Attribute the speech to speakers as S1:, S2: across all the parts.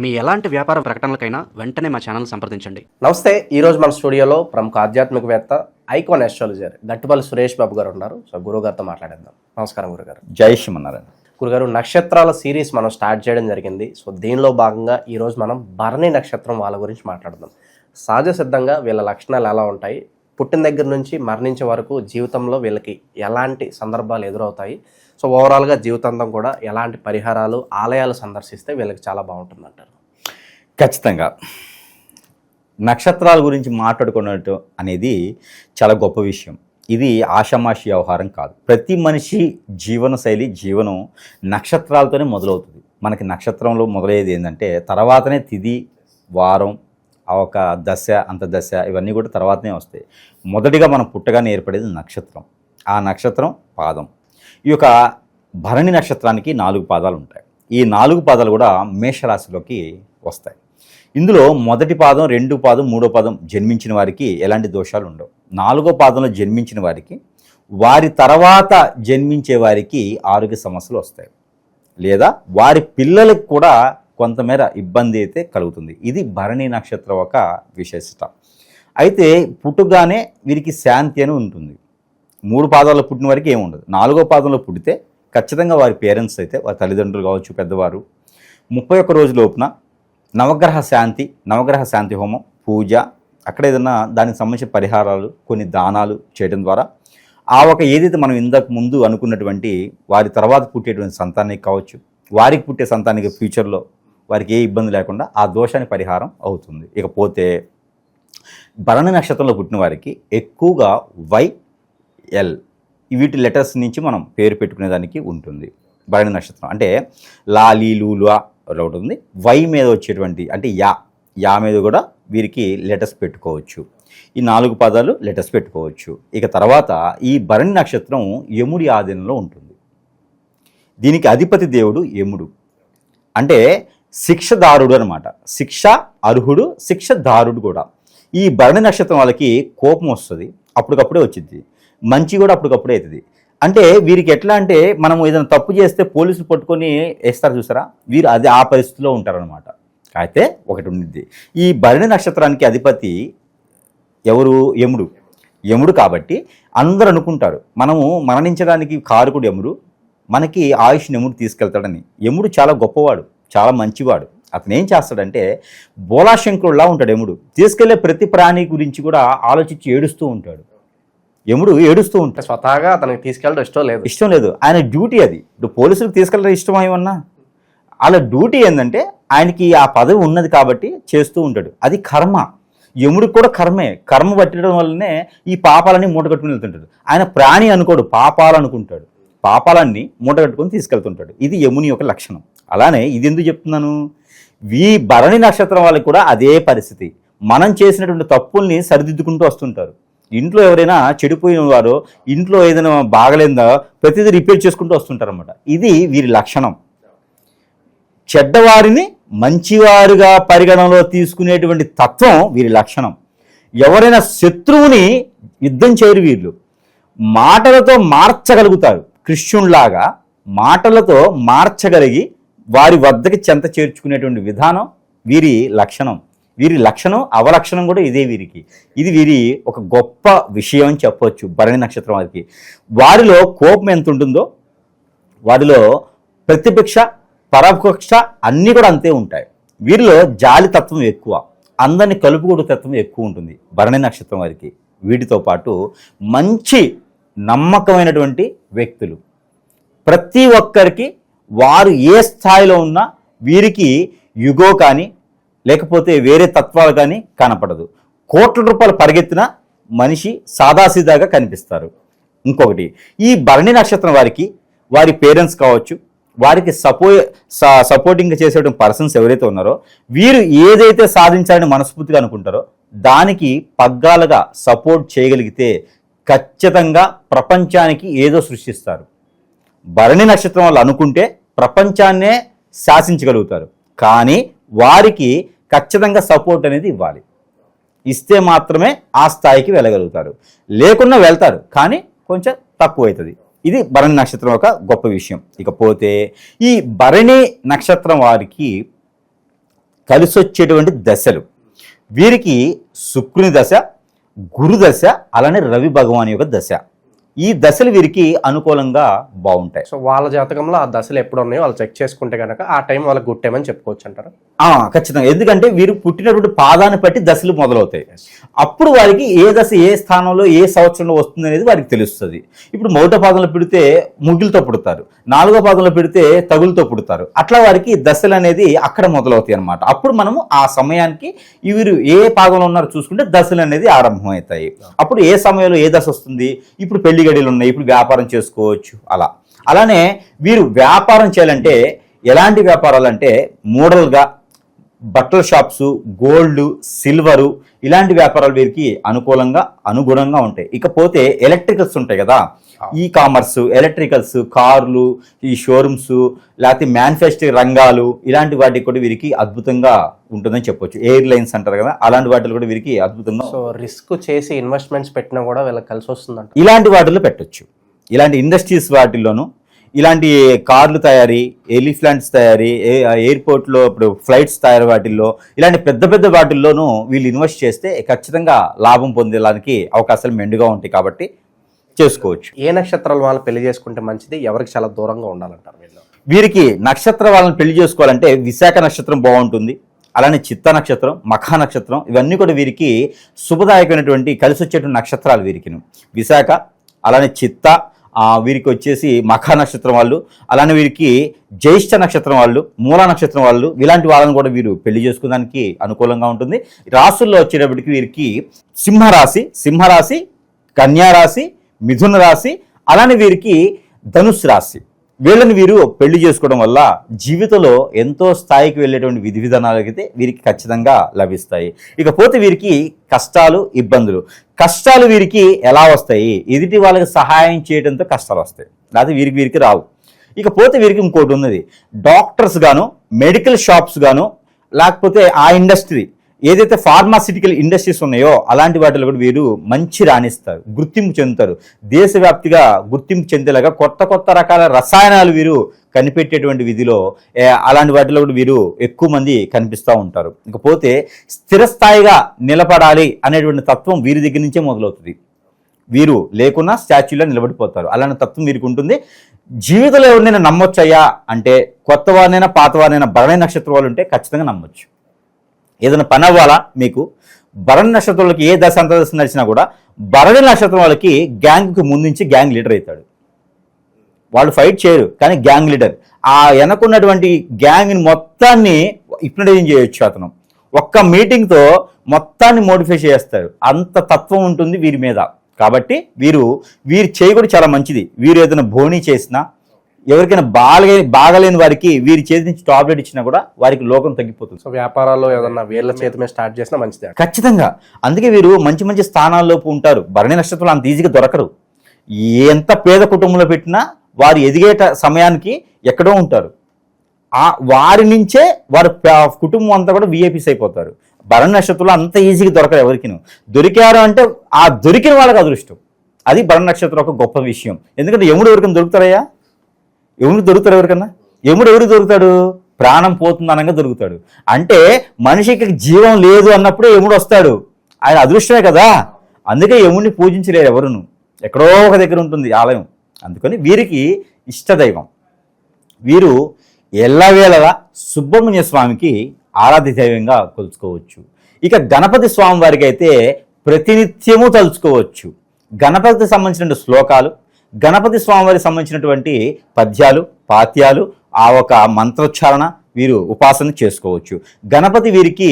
S1: మీ ఎలాంటి వ్యాపార ప్రకటనలకైనా వెంటనే మా ఛానల్ సంప్రదించండి.
S2: నమస్తే ఈరోజు మన స్టూడియోలో ప్రముఖ ఆధ్యాత్మికవేత్త ఐకాన్ ఆస్ట్రాలజర్ గట్టుపల్లి సురేష్ బాబు గారు ఉన్నారు. సో గురుగారితో మాట్లాడేద్దాం. నమస్కారం గురుగారు
S3: జై శ్రీమన్నారాయణ.
S2: గురుగారు నక్షత్రాల సిరీస్ మనం స్టార్ట్ చేయడం జరిగింది. సో దీనిలో భాగంగా ఈరోజు మనం భరణి నక్షత్రం వాళ్ళ గురించి మాట్లాడదాం. సహజ సిద్ధంగా వీళ్ళ లక్షణాలు ఎలా ఉంటాయి? పుట్టిన దగ్గర నుంచి మరణించే వరకు జీవితంలో వీళ్ళకి ఎలాంటి సందర్భాలు ఎదురవుతాయి? సో ఓవరాల్గా జీవితాంతం కూడా ఎలాంటి పరిహారాలు ఆలయాలు సందర్శిస్తే వీళ్ళకి చాలా బాగుంటుంది అంటారు
S3: ఖచ్చితంగా. నక్షత్రాల గురించి మాట్లాడుకున్నట్టు అనేది చాలా గొప్ప విషయం. ఇది ఆషామాషి వ్యవహారం కాదు. ప్రతి మనిషి జీవన శైలి జీవనం నక్షత్రాలతోనే మొదలవుతుంది. మనకి నక్షత్రంలో మొదలయ్యేది ఏంటంటే తర్వాతనే తిది వారం ఆ ఒక దశ అంత దశ ఇవన్నీ కూడా తర్వాతనే వస్తాయి. మొదటిగా మనం పుట్టగానే ఏర్పడేది నక్షత్రం. ఆ నక్షత్రం పాదం. ఈ యొక్క భరణి నక్షత్రానికి నాలుగు పాదాలు ఉంటాయి. ఈ నాలుగు పాదాలు కూడా మేషరాశిలోకి వస్తాయి. ఇందులో మొదటి పాదం రెండు పాదం మూడో పాదం జన్మించిన వారికి ఎలాంటి దోషాలు ఉండవు. నాలుగో పాదంలో జన్మించిన వారికి వారి తర్వాత జన్మించే వారికి ఆరోగ్య సమస్యలు వస్తాయి. లేదా వారి పిల్లలకు కూడా కొంతమేర ఇబ్బంది అయితే కలుగుతుంది. ఇది భరణి నక్షత్రం ఒక విశేషత. అయితే పుట్టుగానే వీరికి శాంతి అని ఉంటుంది. మూడు పాదాల్లో పుట్టిన వారికి ఏమి ఉండదు. నాలుగో పాదంలో పుట్టితే ఖచ్చితంగా వారి పేరెంట్స్ అయితే వారి తల్లిదండ్రులు కావచ్చు పెద్దవారు ముప్పై ఒక్క రోజు లోపున నవగ్రహ శాంతి నవగ్రహ శాంతి హోమం పూజ అక్కడ ఏదైనా దానికి సంబంధించిన పరిహారాలు కొన్ని దానాలు చేయడం ద్వారా ఆ ఒక ఏదైతే మనం ఇంతకు ముందు అనుకున్నటువంటి వారి తర్వాత పుట్టేటువంటి సంతానానికి కావచ్చు వారికి పుట్టే సంతానానికి ఫ్యూచర్లో వారికి ఏ ఇబ్బంది లేకుండా ఆ దోషానికి పరిహారం అవుతుంది. ఇకపోతే భరణి నక్షత్రంలో పుట్టిన వారికి ఎక్కువగా వై ఎల్ వీటి లెటర్స్ నుంచి మనం పేరు పెట్టుకునేదానికి ఉంటుంది. భరణి నక్షత్రం. అంటే లా లీ లూ ఒకటి ఉంది. వై మీద వచ్చేటువంటి అంటే యా యా మీద కూడా వీరికి లెటర్స్ పెట్టుకోవచ్చు. ఈ నాలుగు పదాలు లెటర్స్ పెట్టుకోవచ్చు. ఇక తర్వాత ఈ భరణి నక్షత్రం యముడి ఆధీనంలో ఉంటుంది. దీనికి అధిపతి దేవుడు యముడు. అంటే శిక్షదారుడు అనమాట శిక్ష అర్హుడు శిక్షదారుడు కూడా. ఈ భరణి నక్షత్రం వాళ్ళకి కోపం వస్తుంది. అప్పటికప్పుడే వచ్చింది మంచి కూడా అప్పటికప్పుడే అవుతుంది. అంటే వీరికి ఎట్లా అంటే మనం ఏదైనా తప్పు చేస్తే పోలీసులు పట్టుకొని వేస్తారు చూసారా? వీరు అది ఆ పరిస్థితిలో ఉంటారనమాట అయితే ఒకటి ఉండిద్ది. ఈ భరణి నక్షత్రానికి అధిపతి ఎవరు? యముడు. యముడు కాబట్టి అందరూ అనుకుంటారు మనము మరణించడానికి కారకుడు యముడు మనకి ఆయుష్ యముడు తీసుకెళ్తాడని. యముడు చాలా గొప్పవాడు చాలా మంచివాడు. అతను ఏం చేస్తాడంటే బోలాశంకరుడులా ఉంటాడు యముడు. తీసుకెళ్ళే ప్రతి ప్రాణి గురించి కూడా ఆలోచించి ఏడుస్తూ ఉంటాడు. యముడు ఏడుస్తూ ఉంటాడు.
S2: స్వతహాగా అతనికి తీసుకెళ్ళడం ఇష్టం లేదు.
S3: ఇష్టం లేదు. ఆయన డ్యూటీ అది. ఇప్పుడు పోలీసులకు తీసుకెళ్ళడం ఇష్టం ఏమన్నా? వాళ్ళ డ్యూటీ ఏంటంటే ఆయనకి ఆ పదవి ఉన్నది కాబట్టి చేస్తూ ఉంటాడు. అది కర్మ. యముడికి కూడా కర్మే. కర్మ పట్టడం వల్లనే ఈ పాపాలన్నీ మూట కట్టుకుని వెళ్తుంటాడు. ఆయన ప్రాణి అనుకోడు పాపాలు అనుకుంటాడు. పాపాలన్నీ మూట కట్టుకొని తీసుకెళ్తుంటాడు. ఇది యముని యొక్క లక్షణం. అలానే ఇది ఎందుకు చెప్తున్నాను? ఈ భరణి నక్షత్రం వాళ్ళకి కూడా అదే పరిస్థితి. మనం చేసినటువంటి తప్పుల్ని సరిదిద్దుకుంటూ వస్తుంటారు. ఇంట్లో ఎవరైనా చెడిపోయిన వారు ఇంట్లో ఏదైనా బాగలేదా ప్రతిదీ రిపేర్ చేసుకుంటూ వస్తుంటారు అనమాట ఇది వీరి లక్షణం. చెడ్డవారిని మంచివారుగా పరిగణనలో తీసుకునేటువంటి తత్వం వీరి లక్షణం. ఎవరైనా శత్రువుని యుద్ధం చేయరు వీళ్ళు. మాటలతో మార్చగలుగుతారు. కృష్ణుల్లాగా మాటలతో మార్చగలిగి వారి వద్దకి చెంత చేర్చుకునేటువంటి విధానం వీరి లక్షణం. వీరి లక్షణం అవలక్షణం కూడా ఇదే వీరికి. ఇది వీరి ఒక గొప్ప విషయం అని చెప్పవచ్చు భరణి నక్షత్రం వారికి. వారిలో కోపం ఎంత ఉంటుందో వారిలో ప్రతిపక్ష పరపక్ష అన్నీ కూడా అంతే ఉంటాయి. వీరిలో జాలితత్వం ఎక్కువ అందరిని కలుపుకోడు తత్వం ఎక్కువ ఉంటుంది భరణి నక్షత్రం వారికి. వీటితో పాటు మంచి నమ్మకమైనటువంటి వ్యక్తులు. ప్రతి ఒక్కరికి వారు ఏ స్థాయిలో ఉన్నా వీరికి యుగో కానీ లేకపోతే వేరే తత్వాలు కానీ కనపడదు. కోట్ల రూపాయలు పరిగెత్తిన మనిషి సాదాసీదాగా కనిపిస్తారు. ఇంకొకటి ఈ భరణి నక్షత్రం వారికి వారి పేరెంట్స్ కావచ్చు వారికి సపో సపోర్టింగ్ చేసేటువంటి పర్సన్స్ ఎవరైతే ఉన్నారో వీరు ఏదైతే సాధించాలని మనస్ఫూర్తిగా అనుకుంటారో దానికి పగ్గాలుగా సపోర్ట్ చేయగలిగితే ఖచ్చితంగా ప్రపంచానికి ఏదో సృష్టిస్తారు. భరణి నక్షత్రం వాళ్ళు అనుకుంటే ప్రపంచాన్నే శాసించగలుగుతారు. కానీ వారికి ఖచ్చితంగా సపోర్ట్ అనేది ఇవ్వాలి. ఇస్తే మాత్రమే ఆ స్థాయికి వెళ్ళగలుగుతారు. లేకున్నా వెళ్తారు కానీ కొంచెం తక్కువ అవుతుంది. ఇది భరణి నక్షత్రం ఒక గొప్ప విషయం. ఇకపోతే ఈ భరణి నక్షత్రం వారికి కలిసొచ్చేటువంటి దశలు. వీరికి శుక్రుని దశ గురు దశ అలానే రవి భగవాన్ యొక్క దశ. ఈ దశలు వీరికి అనుకూలంగా బాగుంటాయి.
S2: సో వాళ్ళ జాతకంలో ఆ దశలు ఎప్పుడు ఉన్నాయో వాళ్ళు చెక్ చేసుకుంటే కనుక ఆ టైం వాళ్ళకి గుడ్ టైం అని చెప్పుకోవచ్చు అంటారు?
S3: ఆ, ఖచ్చితంగా. ఎందుకంటే వీరు పుట్టినటువంటి పాదాన్ని బట్టి దశలు మొదలవుతాయి. అప్పుడు వారికి ఏ దశ ఏ స్థానంలో ఏ సంవత్సరంలో వస్తుంది అనేది వారికి తెలుస్తుంది. ఇప్పుడు మొదట పాదంలో పెడితే ముగిలితో పుడతారు. నాలుగో పాదంలో పెడితే తగులుతో పుడతారు. అట్లా వారికి దశలు అనేది అక్కడ మొదలవుతాయి అన్నమాట. అప్పుడు మనము ఆ సమయానికి వీరు ఏ పాదంలో ఉన్నారో చూసుకుంటే దశలు అనేది ఆరంభమవుతాయి. అప్పుడు ఏ సమయంలో ఏ దశ వస్తుంది? ఇప్పుడు పెళ్ళి గడియలు ఉన్నాయి. ఇప్పుడు వ్యాపారం చేసుకోవచ్చు. అలా. అలానే వీరు వ్యాపారం చేయాలంటే ఎలాంటి వ్యాపారాలు అంటే మోడల్గా బట్టల షాప్స్ గోల్డ్ సిల్వరు ఇలాంటి వ్యాపారాలు వీరికి అనుకూలంగా అనుగుణంగా ఉంటాయి. ఇకపోతే ఎలక్ట్రికల్స్ ఉంటాయి కదా. ఈ కామర్స్ ఎలక్ట్రికల్స్ కార్లు ఈ షోరూమ్స్ లేకపోతే మ్యానుఫ్యాక్చరింగ్ రంగాలు ఇలాంటి వాటికి కూడా వీరికి అద్భుతంగా ఉంటుందని చెప్పొచ్చు. ఎయిర్ లైన్స్ అంటారు కదా అలాంటి వాటిలో కూడా వీరికి అద్భుతంగా
S2: సో రిస్క్ చేసి ఇన్వెస్ట్మెంట్స్ పెట్టినా కూడా వీళ్ళకి కలిసి వస్తుందంట.
S3: ఇలాంటి వాటిల్లో పెట్టొచ్చు. ఇలాంటి ఇండస్ట్రీస్ వాటిల్లోనూ ఇలాంటి కార్లు తయారీ ఎలిఫ్లాంట్స్ తయారీ ఎయిర్పోర్ట్లో ఇప్పుడు ఫ్లైట్స్ తయారీ వాటిల్లో ఇలాంటి పెద్ద పెద్ద వాటిల్లోనూ వీళ్ళు ఇన్వెస్ట్ చేస్తే ఖచ్చితంగా లాభం పొందేదానికి అవకాశాలు మెండుగా ఉంటాయి కాబట్టి చేసుకోవచ్చు.
S2: ఏ నక్షత్రాల వాళ్ళు పెళ్ళి చేసుకుంటే మంచిది? ఎవరికి చాలా దూరంగా ఉండాలంటారు వీళ్ళు?
S3: వీరికి నక్షత్ర వాళ్ళని పెళ్ళి చేసుకోవాలంటే విశాఖ నక్షత్రం బాగుంటుంది అలానే చిత్త నక్షత్రం మఖా నక్షత్రం ఇవన్నీ కూడా వీరికి శుభదాయకమైనటువంటి కలిసి వచ్చేటువంటి నక్షత్రాలు వీరికి విశాఖ అలానే చిత్త వీరికి వచ్చేసి మఖా నక్షత్రం వాళ్ళు అలానే వీరికి జ్యేష్ఠ నక్షత్రం వాళ్ళు మూల నక్షత్రం వాళ్ళు ఇలాంటి వాళ్ళని కూడా వీరు పెళ్ళి చేసుకోవడానికి అనుకూలంగా ఉంటుంది. రాసుల్లో వచ్చేటప్పటికి వీరికి సింహరాశి సింహరాశి కన్యారాశి మిథున రాశి అలానే వీరికి ధనుసు రాశి వీళ్ళని వీరు పెళ్ళి చేసుకోవడం వల్ల జీవితంలో ఎంతో స్థాయికి వెళ్ళేటువంటి విధి విధానాలు అయితే వీరికి ఖచ్చితంగా లభిస్తాయి. ఇకపోతే వీరికి కష్టాలు ఇబ్బందులు. కష్టాలు వీరికి ఎలా వస్తాయి? ఎదుటి వాళ్ళకి సహాయం చేయడంతో కష్టాలు వస్తాయి. లేకపోతే వీరికి వీరికి రావు. ఇకపోతే వీరికి ఇంకోటి ఉన్నది. డాక్టర్స్ గాను మెడికల్ షాప్స్ గాను లేకపోతే ఆ ఇండస్ట్రీ ఏదైతే ఫార్మాసిటికల్ ఇండస్ట్రీస్ ఉన్నాయో అలాంటి వాటిలో కూడా వీరు మంచి రాణిస్తారు గుర్తింపు చెందుతారు. దేశవ్యాప్తిగా గుర్తింపు చెందేలాగా కొత్త కొత్త రకాల రసాయనాలు వీరు కనిపెట్టేటువంటి విధిలో అలాంటి వాటిలో కూడా వీరు ఎక్కువ మంది కనిపిస్తూ ఉంటారు. ఇకపోతే స్థిరస్థాయిగా నిలబడాలి అనేటువంటి తత్వం వీరి దగ్గర నుంచే మొదలవుతుంది. వీరు లేకున్నా స్టాచ్యూలో నిలబడిపోతారు. అలాంటి తత్వం వీరికి ఉంటుంది. జీవితంలో ఎవరినైనా నమ్మొచ్చయ్యా అంటే కొత్త వారినైనా పాత వారినైనా భరణి నక్షత్రం వాళ్ళు ఉంటే ఖచ్చితంగా నమ్మొచ్చు. ఏదైనా పని అవ్వాలా మీకు? భరణి నక్షత్రం వాళ్ళకి ఏ దశ అంత దశ నడిచినా కూడా భరణి నక్షత్రం వాళ్ళకి గ్యాంగ్కి ముందుంచి గ్యాంగ్ లీడర్ అవుతాడు. వాళ్ళు ఫైట్ చేయరు కానీ గ్యాంగ్ లీడర్ ఆ వెనకున్నటువంటి గ్యాంగ్ని మొత్తాన్ని హిప్నటైజ్ చేయొచ్చు అతను. ఒక్క మీటింగ్తో మొత్తాన్ని మోడిఫై చేస్తారు అంత తత్వం ఉంటుంది వీరి మీద. కాబట్టి వీరు వీరు చేయకూడదు కూడా చాలా మంచిది. వీరు ఏదైనా భోని చేసినా ఎవరికైనా బాగా బాగలేని వారికి వీరి చేతి నుంచి టాబ్లెట్ ఇచ్చినా కూడా వారికి లోకం తగ్గిపోతుంది.
S2: సో వ్యాపారాల్లో ఏదన్నా వీళ్ళ చేతి మీద స్టార్ట్ చేసినా మంచిదే.
S3: ఖచ్చితంగా. అందుకే వీరు మంచి మంచి స్థానాల్లోపు ఉంటారు. భరణి నక్షత్రాలు అంత ఈజీగా దొరకరు. ఎంత పేద కుటుంబంలో పెట్టినా వారు ఎదిగేట సమయానికి ఎక్కడో ఉంటారు. ఆ వారి నుంచే వారి కుటుంబం అంతా కూడా విఐపీస్ అయిపోతారు. భరణి నక్షత్రంలో అంత ఈజీగా దొరకరు ఎవరికి దొరికారు అంటే ఆ దొరికిన వాళ్ళకి అదృష్టం. అది భరణి నక్షత్రం ఒక గొప్ప విషయం. ఎందుకంటే యముడు ఎవరికైనా దొరుకుతారయ్యా? యముడు దొరుకుతాడు ఎవరికన్నా? యముడు ఎవరు దొరుకుతాడు? ప్రాణం పోతుంది అనగా దొరుకుతాడు. అంటే మనిషికి జీవం లేదు అన్నప్పుడే యముడు వస్తాడు. ఆయన అదృష్టమే కదా. అందుకే యముడిని పూజించలేరు ఎవరును. ఎక్కడో ఒక దగ్గర ఉంటుంది ఆలయం. అందుకని వీరికి ఇష్టదైవం. వీరు ఎల్లవేళలా సుబ్రహ్మణ్య స్వామికి ఆరాధ్య దైవంగా కొలుచుకోవచ్చు. ఇక గణపతి స్వామి వారికి అయితే ప్రతినిత్యము తలుచుకోవచ్చు. గణపతికి సంబంధించిన శ్లోకాలు గణపతి స్వామివారికి సంబంధించినటువంటి పద్యాలు పాత్యాలు ఆ ఒక మంత్రోచ్చారణ వీరు ఉపాసన చేసుకోవచ్చు. గణపతి వీరికి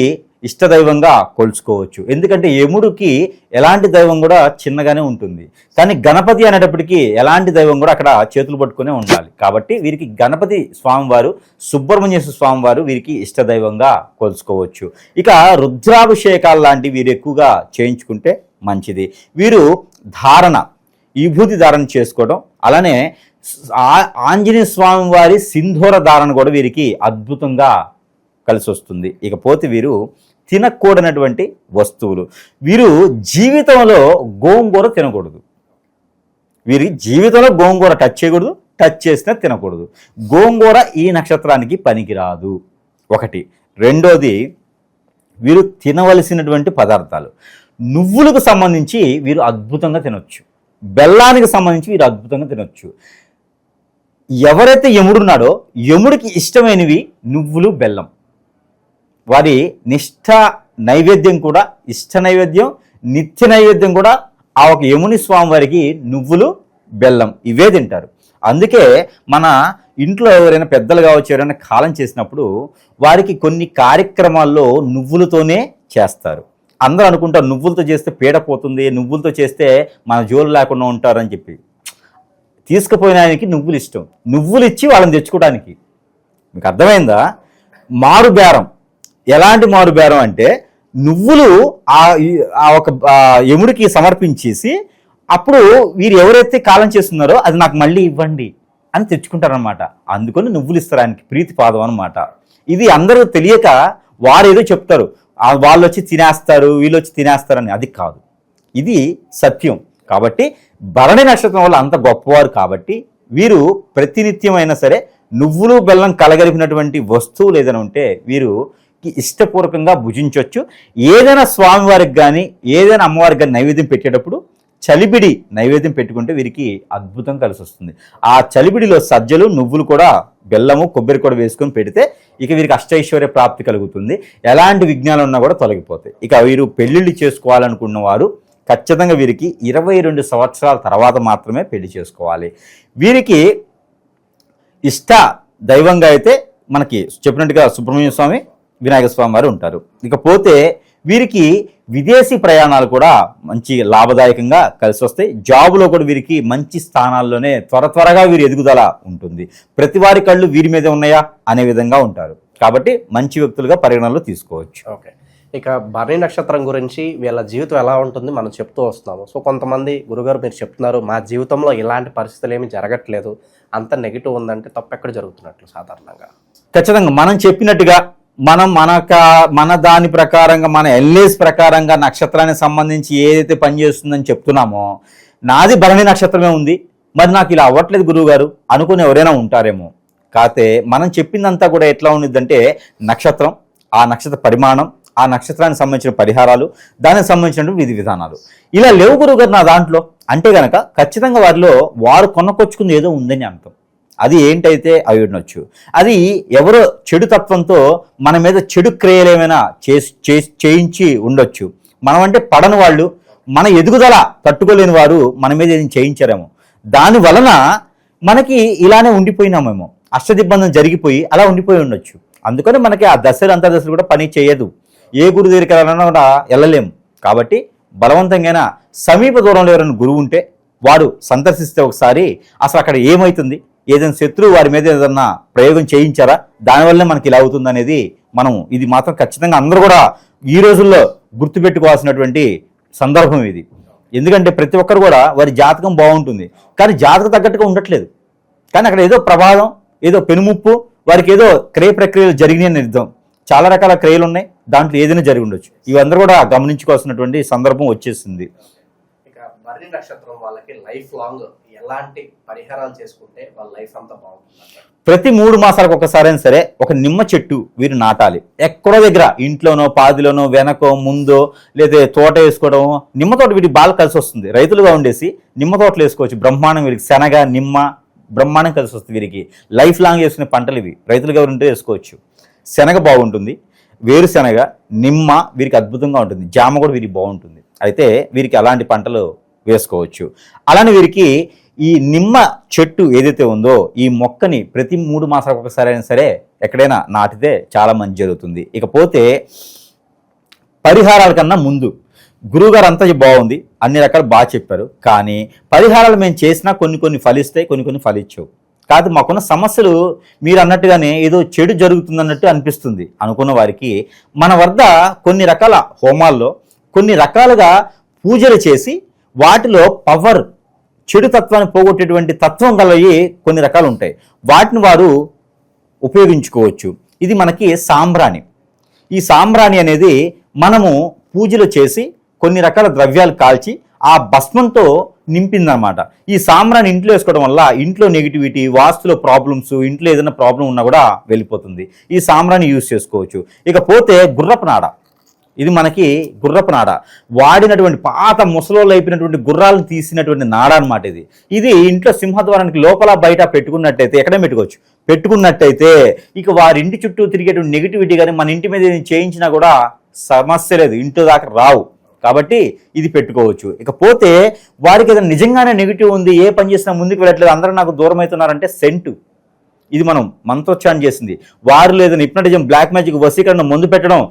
S3: ఇష్టదైవంగా కొలుచుకోవచ్చు. ఎందుకంటే యముడికి ఎలాంటి దైవం కూడా చిన్నగానే ఉంటుంది. కానీ గణపతి అనేటప్పటికీ ఎలాంటి దైవం కూడా అక్కడ చేతులు పట్టుకునే ఉండాలి. కాబట్టి వీరికి గణపతి స్వామివారు సుబ్రహ్మణ్యేశ్వర స్వామివారు వీరికి ఇష్టదైవంగా కొలుచుకోవచ్చు. ఇక రుద్రాభిషేకాలు లాంటివి వీరు ఎక్కువగా చేయించుకుంటే మంచిది. వీరు ధారణ విభూతి ధారణ చేసుకోవడం అలానే ఆంజనేయ స్వామి వారి సింధూర ధారణ కూడా వీరికి అద్భుతంగా కలిసి వస్తుంది. ఇకపోతే వీరు తినకూడనటువంటి వస్తువులు. వీరు జీవితంలో గోంగూర తినకూడదు. వీరి జీవితంలో గోంగూర టచ్ చేయకూడదు టచ్ చేసినా తినకూడదు. గోంగూర ఈ నక్షత్రానికి పనికిరాదు. ఒకటి. రెండోది వీరు తినవలసినటువంటి పదార్థాలు. నువ్వులకు సంబంధించి వీరు అద్భుతంగా తినొచ్చు. బెల్లానికి సంబంధించి వీరు అద్భుతంగా తినొచ్చు. ఎవరైతే యముడున్నాడో యముడికి ఇష్టమైనవి నువ్వులు బెల్లం. వారి నిష్ఠ నైవేద్యం కూడా ఇష్ట నైవేద్యం నిత్య నైవేద్యం కూడా ఆ ఒక యముని స్వామి వారికి నువ్వులు బెల్లం ఇవే తింటారు. అందుకే మన ఇంట్లో ఎవరైనా పెద్దలు కావచ్చు ఎవరైనా కాలం చేసినప్పుడు వారికి కొన్ని కార్యక్రమాల్లో నువ్వులతోనే చేస్తారు. అందరూ అనుకుంటారు నువ్వులతో చేస్తే పీడ పోతుంది నువ్వులతో చేస్తే మన జోలు లేకుండా ఉంటారని చెప్పి. తీసుకుపోయిన ఆయనకి నువ్వులు ఇష్టం. నువ్వులు ఇచ్చి వాళ్ళని తెచ్చుకోవడానికి. మీకు అర్థమైందా? మారు బేరం ఎలాంటి మారు బేరం అంటే నువ్వులు ఆ ఒక యముడికి సమర్పించేసి అప్పుడు వీరు ఎవరైతే కాలం చేస్తున్నారో అది నాకు మళ్ళీ ఇవ్వండి అని తెచ్చుకుంటారనమాట అందుకని నువ్వులు ఇస్తారు ఆయనకి ప్రీతి పాదం అనమాట ఇది అందరూ తెలియక వారేదో చెప్తారు. వాళ్ళు వచ్చి తినేస్తారు వీళ్ళు వచ్చి తినేస్తారని అది కాదు. ఇది సత్యం. కాబట్టి భరణి నక్షత్రం వల్ల అంత గొప్పవారు కాబట్టి వీరు ప్రతినిత్యం అయినా సరే నువ్వులు బెల్లం కలగలిపినటువంటి వస్తువులు ఏదైనా ఉంటే వీరు ఇష్టపూర్వకంగా భుజించవచ్చు ఏదైనా స్వామివారికి కానీ ఏదైనా అమ్మవారికి కానీ నైవేద్యం పెట్టేటప్పుడు చలిబిడి నైవేద్యం పెట్టుకుంటే వీరికి అద్భుతం కలిసి వస్తుంది ఆ చలిబిడిలో సజ్జలు నువ్వులు కూడా బెల్లము కొబ్బరి కూడా వేసుకొని పెడితే ఇక వీరికి అష్టైశ్వర్య ప్రాప్తి కలుగుతుంది. ఎలాంటి విఘ్నాలు ఉన్నా కూడా తొలగిపోతాయి. ఇక వీరు పెళ్ళిళ్ళు చేసుకోవాలనుకున్న వారు ఖచ్చితంగా వీరికి ఇరవై రెండు సంవత్సరాల తర్వాత మాత్రమే పెళ్ళి చేసుకోవాలి. వీరికి ఇష్ట దైవంగా అయితే మనకి చెప్పినట్టుగా సుబ్రహ్మణ్య స్వామి వినాయక స్వామి వారు ఉంటారు. ఇకపోతే వీరికి విదేశీ ప్రయాణాలు కూడా మంచి లాభదాయకంగా కలిసి వస్తాయి. జాబులో కూడా వీరికి మంచి స్థానాల్లోనే త్వర త్వరగా వీరి ఎదుగుదల ఉంటుంది. ప్రతి వారి కళ్ళు వీరి మీదే ఉన్నాయా? అనే విధంగా ఉంటారు. కాబట్టి మంచి వ్యక్తులుగా పరిగణనలో తీసుకోవచ్చు.
S2: ఓకే. ఇక భరణి నక్షత్రం గురించి వీళ్ళ జీవితం ఎలా ఉంటుంది మనం చెప్తూ వస్తున్నాము. సో కొంతమంది గురుగారు మీరు చెప్తున్నారు మా జీవితంలో ఇలాంటి పరిస్థితులు ఏమీ జరగట్లేదు. అంత నెగిటివ్ ఉందంటే తప్పు ఎక్కడ జరుగుతున్నట్లు సాధారణంగా?
S3: ఖచ్చితంగా మనం చెప్పినట్టుగా మనం మనక మన దాని ప్రకారంగా మన ఎల్ఏస్ ప్రకారంగా నక్షత్రానికి సంబంధించి ఏదైతే పనిచేస్తుందని చెప్తున్నామో నాది భరణి నక్షత్రమే ఉంది. మరి నాకు ఇలా అవ్వట్లేదు గురువు గారు అనుకుని ఎవరైనా ఉంటారేమో. కాకపోతే మనం చెప్పిందంతా కూడా ఎట్లా ఉండిద్దంటే నక్షత్రం ఆ నక్షత్ర పరిమాణం ఆ నక్షత్రానికి సంబంధించిన పరిహారాలు దానికి సంబంధించిన విధి విధానాలు. ఇలా లేవు గురువు గారు నా దాంట్లో. అంటే గనక ఖచ్చితంగా వారిలో వారు కొనకొచ్చుకుంది ఏదో ఉందని అర్థం. అది ఏంటైతే అయి ఉండొచ్చు. అది ఎవరో చెడు తత్వంతో మన మీద చెడు క్రియలు ఏమైనా చేసి చేసి- చేయించి ఉండొచ్చు. మనం అంటే పడని వాళ్ళు మన ఎదుగుదల తట్టుకోలేని వారు మన మీద ఏం చేయించారేమో. దాని వలన మనకి ఇలానే ఉండిపోయినామేమో అష్టదిబ్బందం జరిగిపోయి అలా ఉండిపోయి ఉండొచ్చు. అందుకని మనకి ఆ దశలు అంత దశలు కూడా పని చేయదు. ఏ గురు దగ్గరికి వెళ్ళాలన్నా కూడా వెళ్ళలేము. కాబట్టి బలవంతంగా సమీప దూరంలో ఎవరైనా గురువు ఉంటే వారు సందర్శిస్తే ఒకసారి అసలు అక్కడ ఏమవుతుంది ఏదైనా శత్రువు వారి మీద ఏదన్నా ప్రయోగం చేయించారా? దానివల్లనే మనకి ఇలా అవుతుంది అనేది మనం ఇది మాత్రం ఖచ్చితంగా అందరూ కూడా ఈ రోజుల్లో గుర్తుపెట్టుకోవాల్సినటువంటి సందర్భం ఇది. ఎందుకంటే ప్రతి ఒక్కరు కూడా వారి జాతకం బాగుంటుంది. కానీ జాతక తగ్గట్టుగా ఉండట్లేదు. కానీ అక్కడ ఏదో ప్రమాదం ఏదో పెనుముప్పు వారికి ఏదో క్రయ ప్రక్రియలు జరిగినాయి నిర్ధం చాలా రకాల క్రియలు ఉన్నాయి. దాంట్లో ఏదైనా జరిగి ఉండొచ్చు. ఇవందరూ కూడా గమనించుకోవాల్సినటువంటి సందర్భం వచ్చేసింది.
S2: భరణి నక్షత్రం వాళ్ళకి లైఫ్ లాంగ్ ఎలాంటి పరిహారాలు చేసుకుంటే వాళ్ళ లైఫ్ అంతా బాగుంటుంది
S3: ప్రతి మూడు మాసాలకు ఒకసారైనా సరే ఒక నిమ్మ చెట్టు వీరు నాటాలి. ఎక్కడో దగ్గర ఇంట్లోనో పాదిలోనో వెనకో ముందో లేదా తోట వేసుకోవడం నిమ్మ తోట వీటికి బాగా కలిసి వస్తుంది. రైతులుగా ఉండేసి నిమ్మ తోటలు వేసుకోవచ్చు. బ్రహ్మాండం వీరికి. శనగ నిమ్మ బ్రహ్మాండం కలిసి వస్తుంది వీరికి. లైఫ్ లాంగ్ వేసుకునే పంటలు ఇవి. రైతులుగా ఉంటే వేసుకోవచ్చు. శనగ బాగుంటుంది. వేరుశనగ నిమ్మ వీరికి అద్భుతంగా ఉంటుంది. జామ కూడా వీరికి బాగుంటుంది. అయితే వీరికి అలాంటి పంటలు వేసుకోవచ్చు. అలానే వీరికి ఈ నిమ్మ చెట్టు ఏదైతే ఉందో ఈ మొక్కని ప్రతి మూడు మాసాలకు ఒకసారి అయినా సరే ఎక్కడైనా నాటితే చాలా మంచి జరుగుతుంది. ఇకపోతే పరిహారాల కన్నా ముందు గురువుగారు అంతా బాగుంది అన్ని రకాలు బాగా చెప్పారు. కానీ పరిహారాలు మేము చేసినా కొన్ని కొన్ని ఫలిస్తాయి కొన్ని కొన్ని ఫలించవు. కాదు మాకున్న సమస్యలు మీరు అన్నట్టుగానే ఏదో చెడు జరుగుతుందన్నట్టు అనిపిస్తుంది. అనుకున్న వారికి మన వద్ద కొన్ని రకాల హోమాల్లో కొన్ని రకాలుగా పూజలు చేసి వాటిలో పవర్ చెడు తత్వాన్ని పోగొట్టేటువంటి తత్వం గలవి కొన్ని రకాలు ఉంటాయి. వాటిని వారు ఉపయోగించుకోవచ్చు. ఇది మనకి సాంబ్రాణి. ఈ సాంబ్రాణి అనేది మనము పూజలు చేసి కొన్ని రకాల ద్రవ్యాలు కాల్చి ఆ భస్మంతో నింపిందనమాట ఈ సాంబ్రాన్ని ఇంట్లో వేసుకోవడం వల్ల ఇంట్లో నెగిటివిటీ వాస్తులో ప్రాబ్లమ్స్ ఇంట్లో ఏదైనా ప్రాబ్లం ఉన్నా కూడా వెళ్ళిపోతుంది. ఈ సాంబ్రాన్ని యూజ్ చేసుకోవచ్చు. ఇకపోతే గుర్రపు నాడ. ఇది మనకి గుర్రపు నాడ. వాడినటువంటి పాత ముసలోళ్ళు అయిపోయినటువంటి గుర్రాలను తీసినటువంటి నాడ అనమాట ఇది. ఇది ఇంట్లో సింహద్వారానికి లోపల బయట పెట్టుకున్నట్టయితే ఎక్కడే పెట్టుకోవచ్చు. పెట్టుకున్నట్టయితే ఇక వారి ఇంటి చుట్టూ తిరిగేటువంటి నెగిటివిటీ కానీ మన ఇంటి మీద చేయించినా కూడా సమస్య లేదు. ఇంటి దాకా రావు. కాబట్టి ఇది పెట్టుకోవచ్చు. ఇకపోతే వారికి ఏదైనా నిజంగానే నెగిటివ్ ఉంది ఏ పని చేసినా ముందుకు వెళ్ళట్లేదు అందరూ నాకు దూరం అవుతున్నారంటే సెంటు. ఇది మనం మంత్రోచ్చారణ చేసింది. వారు లేదని హిప్నటిజం బ్లాక్ మ్యాజిక్ వసీకరణ ముందు పెట్టడం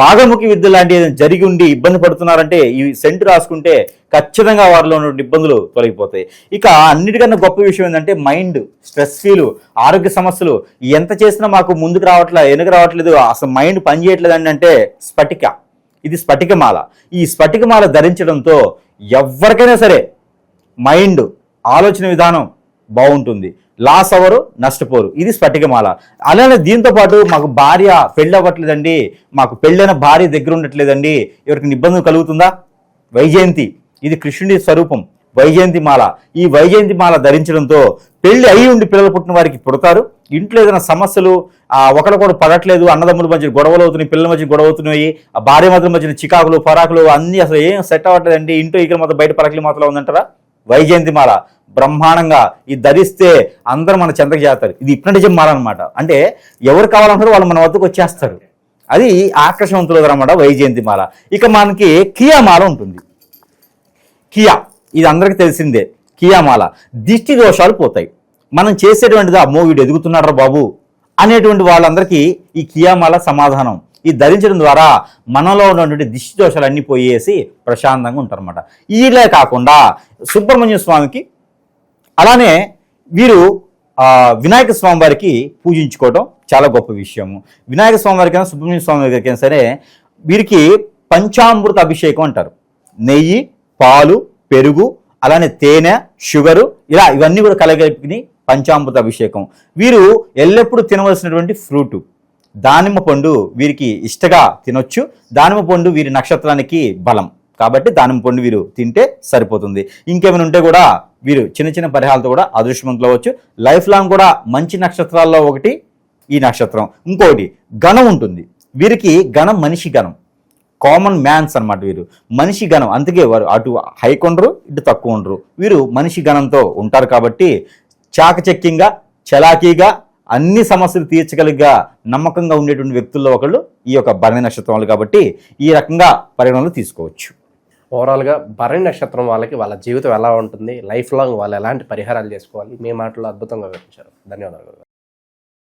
S3: భాగముఖి విద్య లాంటి ఏదైనా జరిగి ఉండి ఇబ్బంది పడుతున్నారంటే ఈ సెంటు రాసుకుంటే ఖచ్చితంగా వారిలో ఉన్న ఇబ్బందులు తొలగిపోతాయి. ఇక అన్నిటికన్నా గొప్ప విషయం ఏంటంటే మైండ్ స్ట్రెస్ ఫీలు ఆరోగ్య సమస్యలు ఎంత చేసినా మాకు ముందుకు రావట్లే వెనుక రావట్లేదు అసలు మైండ్ పని చేయట్లేదు అంటే స్ఫటిక. ఇది స్ఫటికమాల. ఈ స్ఫటికమాల ధరించడంతో ఎవరికైనా సరే మైండ్ ఆలోచన విధానం బాగుంటుంది. లాస్ అవరు నష్టపోరు. ఇది స్ఫటికమాల. అలానే దీంతో పాటు మాకు భార్య పెళ్ళి అవ్వట్లేదండి మాకు పెళ్ళైన భార్య దగ్గర ఉండట్లేదండి ఎవరికి ఇబ్బందులు కలుగుతుందా? వైజయంతి. ఇది కృష్ణుడి స్వరూపం. వైజయంతి మాల ఈ వైజయంతి మాల ధరించడంతో పెళ్ళి అయి ఉండి పిల్లలు పుట్టిన వారికి పుడతారు. ఇంట్లో ఏదైనా సమస్యలు ఒకరికొకరు పడట్లేదు అన్నదమ్ముల మధ్య గొడవలు అవుతున్నాయి పిల్లల మధ్య గొడవ అవుతున్నాయి ఆ భార్య మధ్య మధ్యన చికాకులు పరాకులు అన్నీ అసలు ఏం సెట్ అవ్వట్లేదండి. ఇంట్లో ఇక్కడ మొత్తం బయట పరాకులు మాత్రం ఉందంటారా? వైజయంతి మాల బ్రహ్మాండంగా ఇది ధరిస్తే అందరూ మన చెంతకు చేస్తారు ఇది ఇప్నటిజం మాల అనమాట అంటే ఎవరు కావాలంటారో వాళ్ళు మన వద్దకు వచ్చేస్తారు. అది ఆకర్షవంతులు అనమాట వైజయంతి మాల. ఇక మనకి కియా మాల ఉంటుంది. కియా. ఇది అందరికీ తెలిసిందే. కియా మాల. దిష్టి దోషాలు పోతాయి. మనం చేసేటువంటిది అమ్మో వీడు ఎదుగుతున్నాడు బాబు అనేటువంటి వాళ్ళందరికీ ఈ కియామాల సమాధానం. ఈ ధరించడం ద్వారా మనలో ఉన్నటువంటి దిష్టి దోషాలు అన్నీ పోయేసి ప్రశాంతంగా ఉంటారన్నమాట. ఇలా కాకుండా సుబ్రహ్మణ్య స్వామికి అలానే వీరు వినాయక స్వామి వారికి పూజించుకోవడం చాలా గొప్ప విషయము. వినాయక స్వామి అయినా సుబ్రహ్మణ్య స్వామి గారికి సరే వీరికి పంచామృత అభిషేకం అంటారు. నెయ్యి పాలు పెరుగు అలానే తేనె షుగరు ఇలా ఇవన్నీ కూడా కలగలిపి పంచామృత అభిషేకం. వీరు ఎల్లప్పుడూ తినవలసినటువంటి ఫ్రూటు. దానిమ్మ పండు వీరికి ఇష్టగా తినొచ్చు. దానిమ్మ పండు వీరి నక్షత్రానికి బలం. కాబట్టి దానిమ్మ పండు వీరు తింటే సరిపోతుంది. ఇంకేమైనా ఉంటే కూడా వీరు చిన్న చిన్న పరిహారాలతో కూడా అదృష్టవంతులు అవ్వచ్చు. లైఫ్ లాంగ్ కూడా మంచి నక్షత్రాల్లో ఒకటి ఈ నక్షత్రం. ఇంకోటి గణం ఉంటుంది. వీరికి గణం మనిషి గణం కామన్ మ్యాన్స్ అనమాట వీరు. మనిషి గణం అందుకే వారు అటు హై కొండరు ఇటు తక్కువ ఉండరు. వీరు మనిషి గణంతో ఉంటారు కాబట్టి చాకచక్యంగా చలాకీగా అన్ని సమస్యలు తీర్చగలిగా నమ్మకంగా ఉండేటువంటి వ్యక్తుల్లో ఒకళ్ళు ఈ యొక్క భరణి నక్షత్రం కాబట్టి ఈ రకంగా పరిగణనలు తీసుకోవచ్చు.
S2: ఓవరాల్గా భరణి నక్షత్రం వాళ్ళకి వాళ్ళ జీవితం ఎలా ఉంటుంది? లైఫ్ లాంగ్ వాళ్ళు ఎలాంటి పరిహారాలు చేసుకోవాలి? మీ మాటలో అద్భుతంగా వివరించారు. ధన్యవాదాలు.